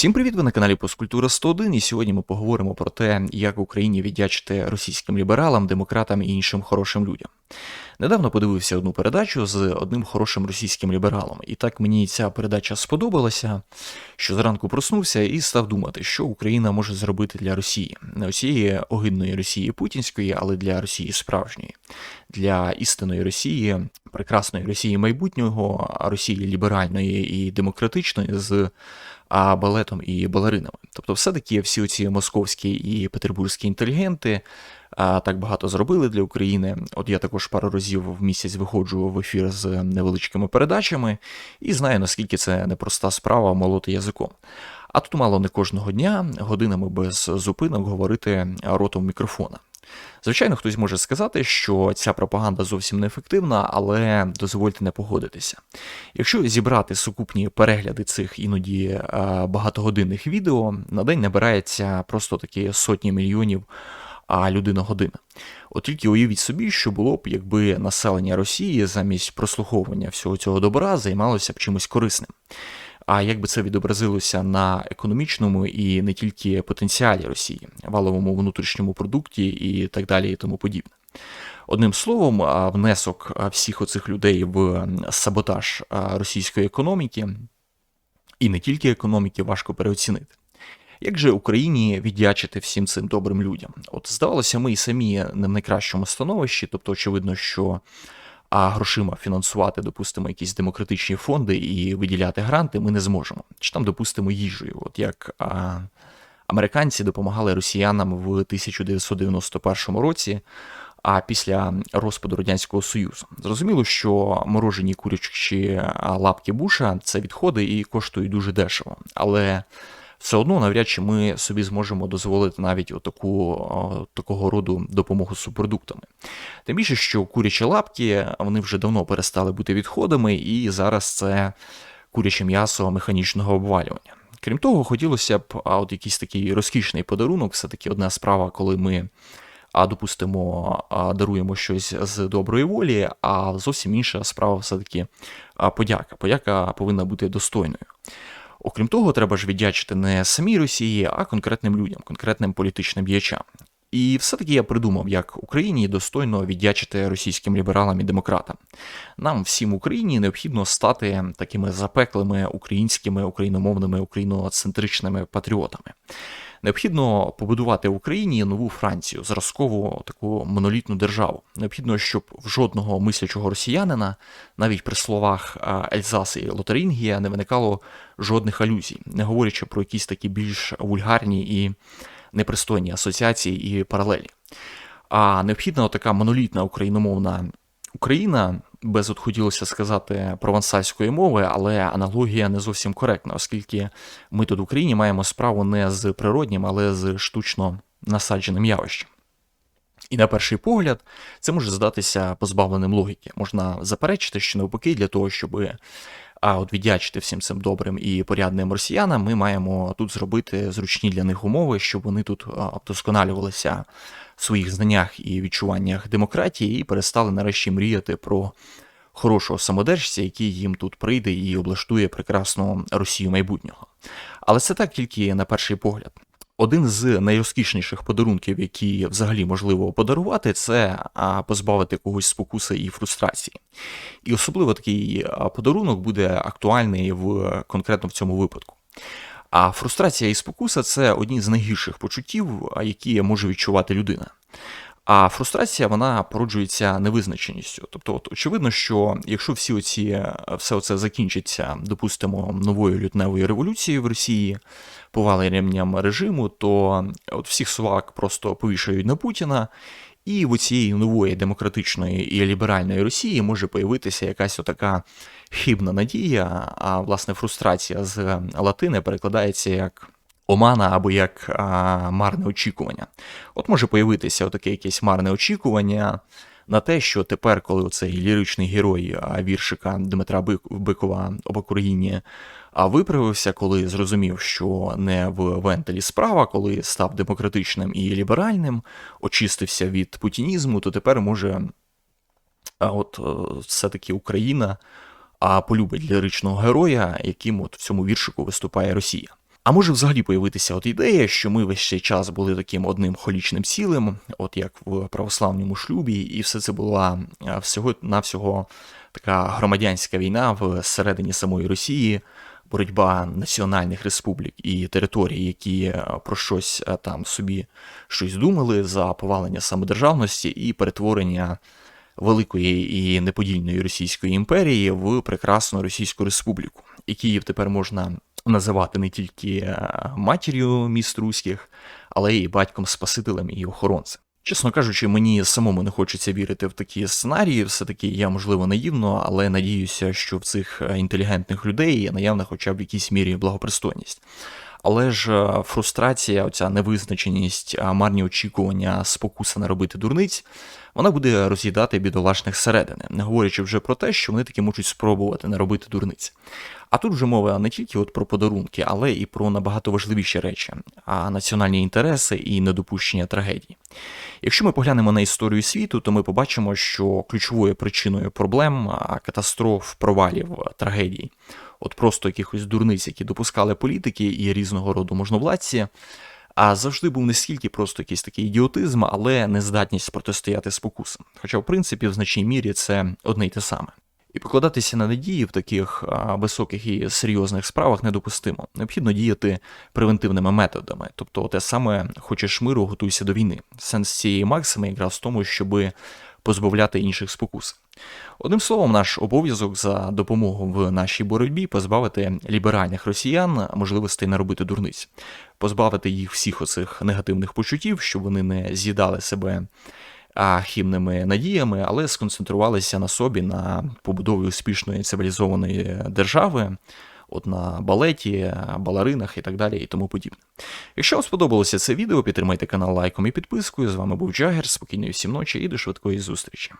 Всім привіт! Ви на каналі Поскультура 101, і сьогодні ми поговоримо про те, як в Україні віддячити російським лібералам, демократам і іншим хорошим людям. Недавно подивився одну передачу з одним хорошим російським лібералом, і так мені ця передача сподобалася, що зранку проснувся і став думати, що Україна може зробити для Росії, не усієї огидної Росії путінської, але для Росії справжньої, для істинної Росії, прекрасної Росії майбутнього, Росії ліберальної і демократичної з а балетом і балеринами. Тобто, все-таки всі ці московські і петербурзькі інтелігенти а, так багато зробили для України. От я також пару разів в місяць виходжу в ефір з невеличкими передачами і знаю, наскільки це непроста справа молоти язиком. А тут мало не кожного дня годинами без зупинок говорити ротом мікрофона. Звичайно, хтось може сказати, що ця пропаганда зовсім неефективна, але дозвольте не погодитися. Якщо зібрати сукупні перегляди цих іноді е, багатогодинних відео, на день набирається просто такі сотні мільйонів людина година. От тільки уявіть собі, що було б, якби населення Росії замість прослуховування всього цього добра займалося б чимось корисним. А як би це відобразилося на економічному і не тільки потенціалі Росії, валовому внутрішньому продукті і так далі, і тому подібне. Одним словом, внесок всіх оцих людей в саботаж російської економіки, і не тільки економіки, важко переоцінити. Як же Україні віддячити всім цим добрим людям? От здавалося, ми і самі не в найкращому становищі, тобто, очевидно, що а грошима фінансувати, допустимо, якісь демократичні фонди і виділяти гранти ми не зможемо. Чи там, допустимо, їжею, от як а, американці допомагали росіянам в 1991 році. А після розпаду радянського союзу зрозуміло, що морожені курячі лапки буша це відходи і коштують дуже дешево. Але все одно навряд чи ми собі зможемо дозволити навіть отаку, такого роду допомогу з субпродуктами. Тим більше, що курячі лапки вони вже давно перестали бути відходами, і зараз це куряче м'ясо механічного обвалювання. Крім того, хотілося б от якийсь такий розкішний подарунок, все-таки одна справа, коли ми. А допустимо, даруємо щось з доброї волі, а зовсім інша справа все-таки подяка. Подяка повинна бути достойною. Окрім того, треба ж віддячити не самій Росії, а конкретним людям, конкретним політичним діячам. І все-таки я придумав, як Україні достойно віддячити російським лібералам і демократам. Нам всім Україні необхідно стати такими запеклими українськими, україномовними, україноцентричними патріотами. Необхідно побудувати в Україні нову Францію, зразкову таку монолітну державу. Необхідно, щоб в жодного мислячого росіянина, навіть при словах Ельзас і Лотарингія, не виникало жодних алюзій, не говорячи про якісь такі більш вульгарні і непристойні асоціації і паралелі. А необхідна така монолітна україномовна Україна без от хотілося сказати провансальської мови, але аналогія не зовсім коректна, оскільки ми тут в Україні маємо справу не з природнім, але з штучно насадженим явищем. І на перший погляд, це може здатися позбавленим логіки. Можна заперечити, що навпаки, для того, щоб а от віддячити всім цим добрим і порядним росіянам, ми маємо тут зробити зручні для них умови, щоб вони тут вдосконалювалися в своїх знаннях і відчуваннях демократії, і перестали нарешті мріяти про хорошого самодержця, який їм тут прийде і облаштує прекрасну Росію майбутнього. Але це так тільки на перший погляд. Один з найрозкішніших подарунків, які взагалі можливо подарувати, це позбавити когось спокуси і фрустрації. І особливо такий подарунок буде актуальний в конкретно в цьому випадку. А фрустрація і спокуса це одні з найгірших почуттів, які може відчувати людина. А фрустрація вона породжується невизначеністю. Тобто, от, очевидно, що якщо всі оці, все це закінчиться, допустимо, новою лютневою революцією в Росії, поваленням режиму, то от всіх совак просто повішають на Путіна, і в цієї нової демократичної і ліберальної Росії може появитися якась отака хибна надія, а власне фрустрація з латини перекладається як омана або як а, марне очікування. От може появитися отаке якесь марне очікування на те, що тепер, коли цей ліричний герой віршика Дмитра Бикова об Україні виправився, коли зрозумів, що не в вентилі справа, коли став демократичним і ліберальним, очистився від путінізму, то тепер може от е, все-таки Україна полюбить ліричного героя, яким от в цьому віршику виступає Росія. А може взагалі появитися от ідея, що ми весь цей час були таким одним холічним цілим, от як в православному шлюбі, і все це була всього навсього така громадянська війна всередині самої Росії, боротьба національних республік і територій, які про щось там собі щось думали за повалення самодержавності і перетворення великої і неподільної Російської імперії в прекрасну Російську Республіку. І Київ тепер можна називати не тільки матір'ю міст руських, але й батьком Спасителем і охоронцем. Чесно кажучи, мені самому не хочеться вірити в такі сценарії. Все-таки я, можливо, наївно, але надіюся, що в цих інтелігентних людей є наявна хоча б в якійсь мірі благопристойність. Але ж фрустрація, оця невизначеність, марні очікування, спокуса наробити дурниць, вона буде роз'їдати бідолашних середини, не говорячи вже про те, що вони таки можуть спробувати наробити дурниць. А тут вже мова не тільки от про подарунки, але і про набагато важливіші речі, а національні інтереси і недопущення трагедій. Якщо ми поглянемо на історію світу, то ми побачимо, що ключовою причиною проблем, катастроф, провалів, трагедій, от просто якихось дурниць, які допускали політики і різного роду можновладці, а завжди був не стільки просто якийсь такий ідіотизм, але нездатність протистояти спокусам. Хоча, в принципі, в значній мірі це одне й те саме. І покладатися на надії в таких високих і серйозних справах недопустимо. Необхідно діяти превентивними методами. Тобто, те саме хочеш миру, готуйся до війни. Сенс цієї максими якраз в тому, щоби позбавляти інших спокус. Одним словом, наш обов'язок за допомогу в нашій боротьбі позбавити ліберальних росіян можливостей наробити дурниць, позбавити їх всіх оцих негативних почуттів, щоб вони не з'їдали себе хімними надіями, але сконцентрувалися на собі на побудові успішної цивілізованої держави. От на балеті, балеринах і так далі, і тому подібне. Якщо вам сподобалося це відео, підтримайте канал лайком і підпискою. З вами був Джагер. Спокійної всім ночі і до швидкої зустрічі.